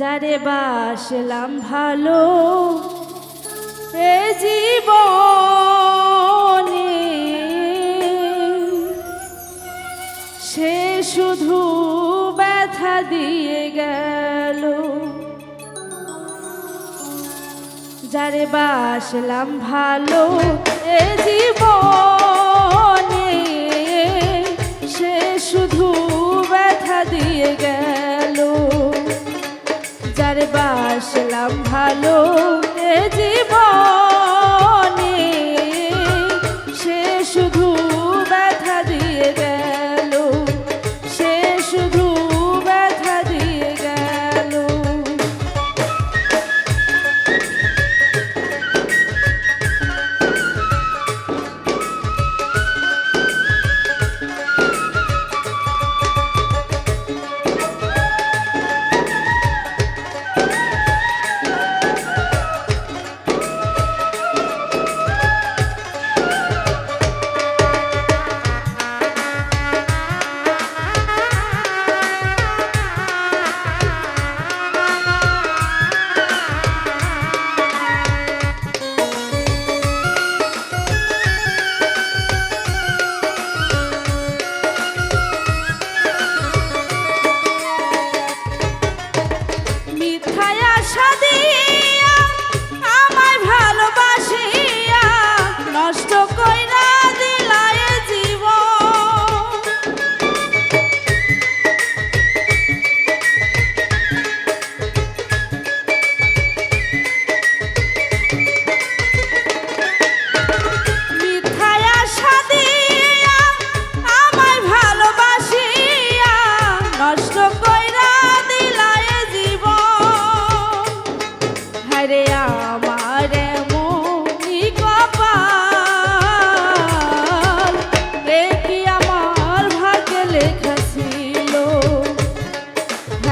যারে বাসলাম ভালো, এ জীবনে সে শুধু ব্যথা দিয়ে গেল। যারে বাসলাম ভালো, এ জীবনে ভালো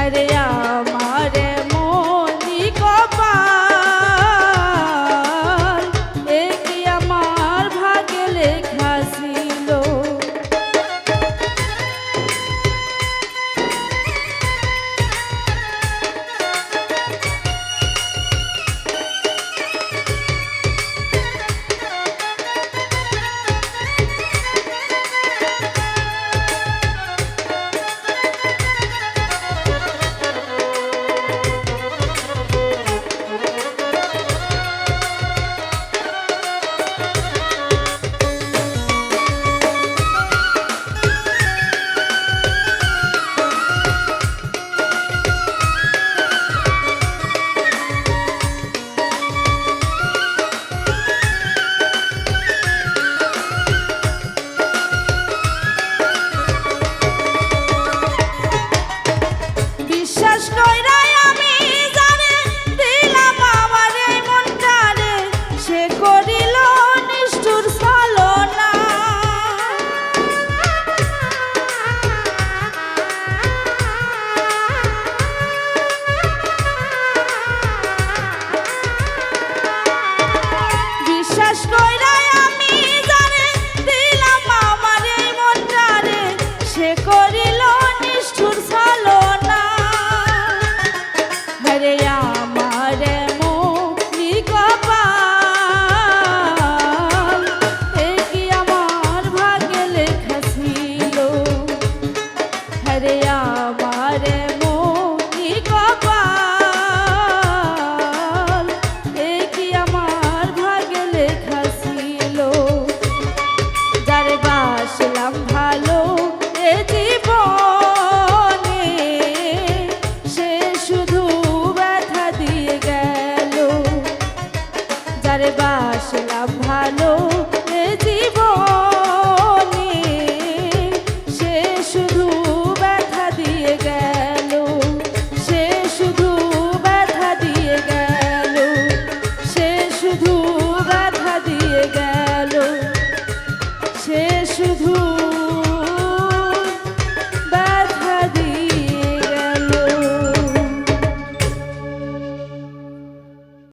हरे বিশ্বাস করি শুধু